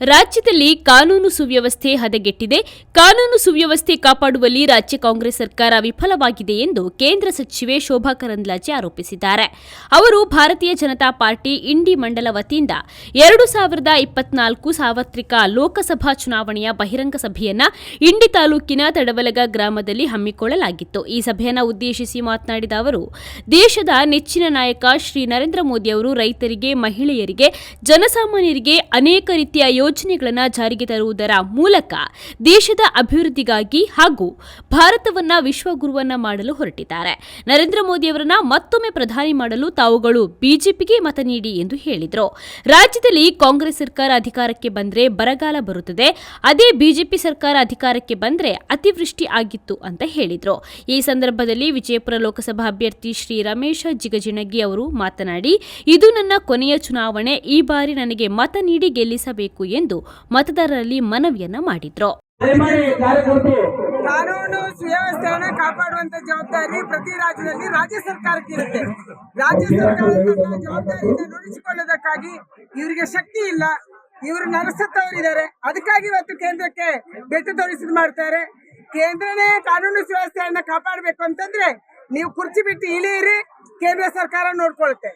ರಾಜ್ಯದಲ್ಲಿ ಕಾನೂನು ಸುವ್ಯವಸ್ಥೆ ಹದಗೆಟ್ಟಿದೆ. ಕಾನೂನು ಸುವ್ಯವಸ್ಥೆ ಕಾಪಾಡುವಲ್ಲಿ ರಾಜ್ಯ ಕಾಂಗ್ರೆಸ್ ಸರ್ಕಾರ ವಿಫಲವಾಗಿದೆ ಎಂದು ಕೇಂದ್ರ ಸಚಿವೆ ಶೋಭಾ ಕರಂದ್ಲಾಜೆ ಆರೋಪಿಸಿದ್ದಾರೆ. ಅವರು ಭಾರತೀಯ ಜನತಾ ಪಾರ್ಟಿ ಇಂಡಿ ಮಂಡಲ ವತಿಯಿಂದ ಎರಡು ಸಾವಿರದ ಇಪ್ಪತ್ನಾಲ್ಕು ಸಾರ್ವತ್ರಿಕ ಲೋಕಸಭಾ ಚುನಾವಣೆಯ ಬಹಿರಂಗ ಸಭೆಯನ್ನ ಇಂಡಿ ತಾಲೂಕಿನ ತಡವಲಗ ಗ್ರಾಮದಲ್ಲಿ ಹಮ್ಮಿಕೊಳ್ಳಲಾಗಿತ್ತು. ಈ ಸಭೆಯನ್ನು ಉದ್ದೇಶಿಸಿ ಮಾತನಾಡಿದ ಅವರು, ದೇಶದ ನೆಚ್ಚಿನ ನಾಯಕ ಶ್ರೀ ನರೇಂದ್ರ ಮೋದಿ ಅವರು ರೈತರಿಗೆ, ಮಹಿಳೆಯರಿಗೆ, ಜನಸಾಮಾನ್ಯರಿಗೆ ಅನೇಕ ರೀತಿಯ ಯೋಜನೆಗಳನ್ನು ಜಾರಿಗೆ ತರುವುದರ ಮೂಲಕ ದೇಶದ ಅಭಿವೃದ್ಧಿಗಾಗಿ ಹಾಗೂ ಭಾರತವನ್ನ ವಿಶ್ವಗುರುವನ್ನ ಮಾಡಲು ಹೊರಟಿದ್ದಾರೆ. ನರೇಂದ್ರ ಮೋದಿಯವರನ್ನ ಮತ್ತೊಮ್ಮೆ ಪ್ರಧಾನಿ ಮಾಡಲು ತಾವುಗಳು ಬಿಜೆಪಿಗೆ ಮತ ನೀಡಿ ಎಂದು ಹೇಳಿದರು. ರಾಜ್ಯದಲ್ಲಿ ಕಾಂಗ್ರೆಸ್ ಸರ್ಕಾರ ಅಧಿಕಾರಕ್ಕೆ ಬಂದರೆ ಬರಗಾಲ ಬರುತ್ತದೆ. ಅದೇ ಬಿಜೆಪಿ ಸರ್ಕಾರ ಅಧಿಕಾರಕ್ಕೆ ಬಂದರೆ ಅತಿವೃಷ್ಟಿ ಆಗಿತ್ತು ಅಂತ ಹೇಳಿದರು. ಈ ಸಂದರ್ಭದಲ್ಲಿ ವಿಜಯಪುರ ಲೋಕಸಭಾ ಅಭ್ಯರ್ಥಿ ಶ್ರೀ ರಮೇಶ ಜಿಗಜಿಣಗಿ ಅವರು ಮಾತನಾಡಿ, ಇದು ನನ್ನ ಕೊನೆಯ ಚುನಾವಣೆ. ಈ ಬಾರಿ ನನಗೆ ಮತ ನೀಡಿ ಗೆಲ್ಲಿಸಬೇಕು ಎಂದು ಮತದಾರರಲ್ಲಿ ಮನವಿಯನ್ನ ಮಾಡಿದ್ರು. ಕಾನೂನು ಸುವ್ಯವಸ್ಥೆಯನ್ನ ಕಾಪಾಡುವಂತ ಜವಾಬ್ದಾರಿ ಪ್ರತಿ ರಾಜ್ಯದಲ್ಲಿ ರಾಜ್ಯ ಸರ್ಕಾರಕ್ಕೆ ಇರುತ್ತೆ. ರಾಜ್ಯ ಸರ್ಕಾರ ತನ್ನ ಜವಾಬ್ದಾರಿಯಿಂದ ನುಡಿಸಿಕೊಳ್ಳೋದಕ್ಕಾಗಿ ಇವರಿಗೆ ಶಕ್ತಿ ಇಲ್ಲ. ಇವರು ನರಸತ್ತವರಿದ್ದಾರೆ ಅದಕ್ಕಾಗಿ ಇವತ್ತು ಕೇಂದ್ರಕ್ಕೆ ಬೆಟ್ಟು ತೋರಿಸಿದ್ ಮಾಡ್ತಾರೆ. ಕೇಂದ್ರನೇ ಕಾನೂನು ಸುವ್ಯವಸ್ಥೆಯನ್ನ ಕಾಪಾಡಬೇಕು ಅಂತಂದ್ರೆ ನೀವು ಕುರ್ಚಿ ಬಿಟ್ಟು ಇಳಿಯಿರಿ ಕೇಂದ್ರ ಸರ್ಕಾರ ನೋಡ್ಕೊಳುತ್ತೆ.